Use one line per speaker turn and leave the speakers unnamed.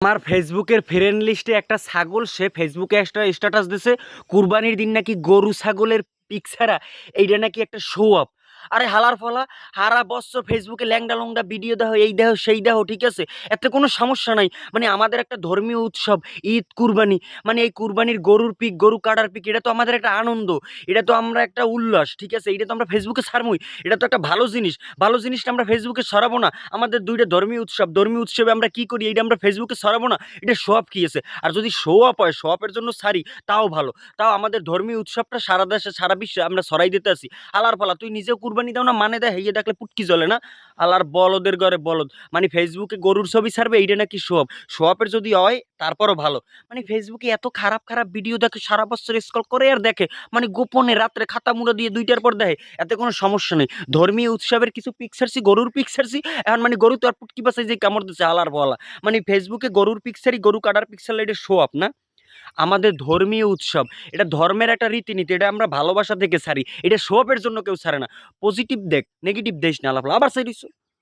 আমার ফেসবুকের ফ্রেন্ড লিস্টে একটা ছাগল, সে ফেসবুকে একটা স্ট্যাটাস দিছে, কুরবানির দিন নাকি গরু ছাগলের পিক ছাড়া। এইটা নাকি একটা শো আপ আরে হালার ফলা, হারা বছর ফেসবুকে ল্যাংডা লংডা ভিডিও দেখো, এই দেখো, সেই দেখো, ঠিক আছে? এতে কোনো সমস্যা নাই। মানে আমাদের একটা ধর্মীয় উৎসব, ঈদ, কুরবানি। মানে এই কুরবানির গরুর পিক, গরু কাটার পিক, এটা তো আমাদের একটা আনন্দ। এটা তো আমরা একটা উল্লাস, ঠিক আছে? এটা তো আমরা ফেসবুকে ছাড়মই। এটা তো একটা ভালো জিনিস। ভালো জিনিসটা আমরা ফেসবুকে সরাবো না। আমাদের দুইটা ধর্মীয় উৎসব, ধর্মীয় উৎসবে আমরা কি করি? এটা আমরা ফেসবুকে সরাবো না। এটা শো কি আছে? আর যদি শো আপ হয় শো আপের জন্য সারি তাও ভালো। তাও আমাদের ধর্মীয় উৎসবটা সারা দেশে, সারা বিশ্বে আমরা সরাই দিতে আসি আলার পালা তুই নিজেও কুরবানি দাও না মানে দেয় হেয়ে দেখলে পুটকি জ্বলে না? আলার বলদের ঘরে বলদ। মানে ফেসবুকে গরুর ছবি ছাড়বে, এইটা নাকি শো আপ যদি হয়, তারপরও ভালো। মানে ফেসবুকে এত খারাপ খারাপ ভিডিও দেখে সারা বছর স্কল করে আর দেখে। মানে গোপনে রাত্রে খাতা মুড়ো দিয়ে দুইটার পর দেখে, এতে কোনো সমস্যা নেই। ধর্মীয় উৎসবের কিছু পিকচারছি গরুর পিকচারছি এখন মানে গরু তো আর পুটকি বাসায় যে কামড় দিচ্ছে আলার বলা। মানে ফেসবুকে গরুর পিকচারই গরু কাটার পিকচার এটা শো আপ না? আমাদের ধর্মীয় উৎসব। এটা ধর্মের একটা রীতিনীতি, এটা আমরা ভালোবাসা থেকে সারি এটা সবের জন্য কেউ সারে না। পজিটিভ দেখ নেগেটিভ দেশ না আলাপ আবার সাইডিস